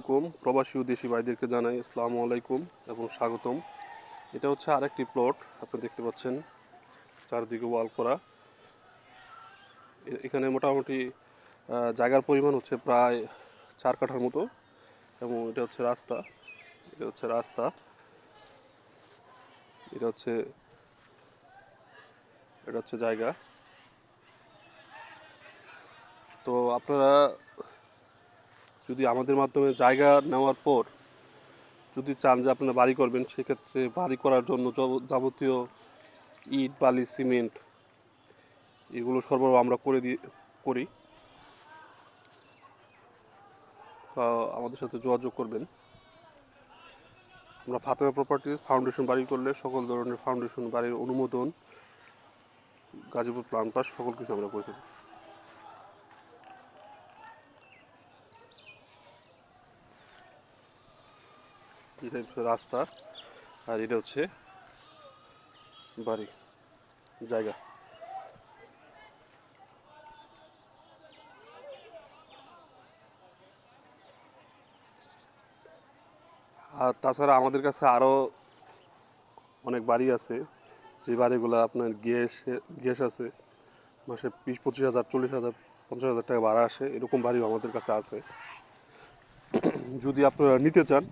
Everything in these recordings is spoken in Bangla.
আলাইকুম। প্রবাসী ও দেশি ভাইদেরকে জানাই আসসালামু আলাইকুম এবং স্বাগতম। এটা হচ্ছে আরেকটি প্লট, আপনি দেখতে পাচ্ছেন চারদিকে ওয়াল করা। এখানে মোটামুটি জায়গার পরিমাণ হচ্ছে প্রায় চার কাঠার মতো এবং এটা হচ্ছে রাস্তা। এটা হচ্ছে রাস্তা। এটা হচ্ছে এটা হচ্ছে জায়গা। তো আপনারা যদি আমাদের মাধ্যমে জায়গা নেওয়ার পর যদি চান যে আপনারা বাড়ি করবেন, সেক্ষেত্রে বাড়ি করার জন্য যাবতীয় ইট, বালি, সিমেন্ট এগুলো সরবরাহ আমরা করে দিয়ে করি। আমাদের সাথে যোগাযোগ করবেন। আমরা ফাতেমা প্রপার্টিজ ফাউন্ডেশন বাড়ি করলে সকল ধরনের ফাউন্ডেশন বাড়ির অনুমোদন গাজীপুর প্লান পাস সকল কিছু আমরা করে থাকি। এটা হচ্ছে রাস্তা। আর এটা হচ্ছে বাড়ি, জায়গা। আর তাছাড়া আমাদের কাছে আরও অনেক বাড়ি আছে। যে বাড়িগুলো আপনার গ্যাস গ্যাস আছে, মাসে বিশ, পঁচিশ হাজার, চল্লিশ হাজার, পঞ্চাশ হাজার টাকা ভাড়া আসে, এরকম বাড়িও আমাদের কাছে আছে। যদি আপনারা নিতে চান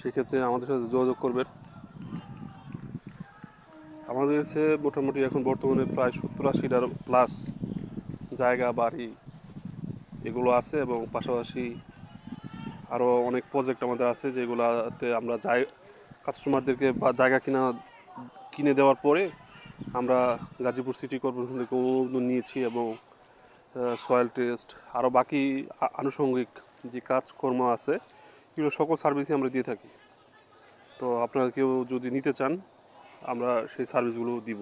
সেক্ষেত্রে আমাদের সাথে যোগাযোগ করবেন। আমাদের কাছে মোটামুটি এখন বর্তমানে প্রায় সত্তর আশিটার প্লাস জায়গা, বাড়ি এগুলো আছে এবং পাশাপাশি আরও অনেক প্রজেক্ট আমাদের আছে যেগুলোতে আমরা যাই কাস্টমারদেরকে বা জায়গা কিনা, কিনে দেওয়ার পরে আমরা গাজীপুর সিটি কর্পোরেশন থেকে অনুমোদন নিয়েছি এবং সয়েল টেস্ট আরও বাকি আনুষঙ্গিক যে কাজকর্ম আছে এগুলো সকল সার্ভিসই আমরা দিয়ে থাকি। তো আপনারা কেউ যদি নিতে চান, আমরা সেই সার্ভিসগুলো দিব।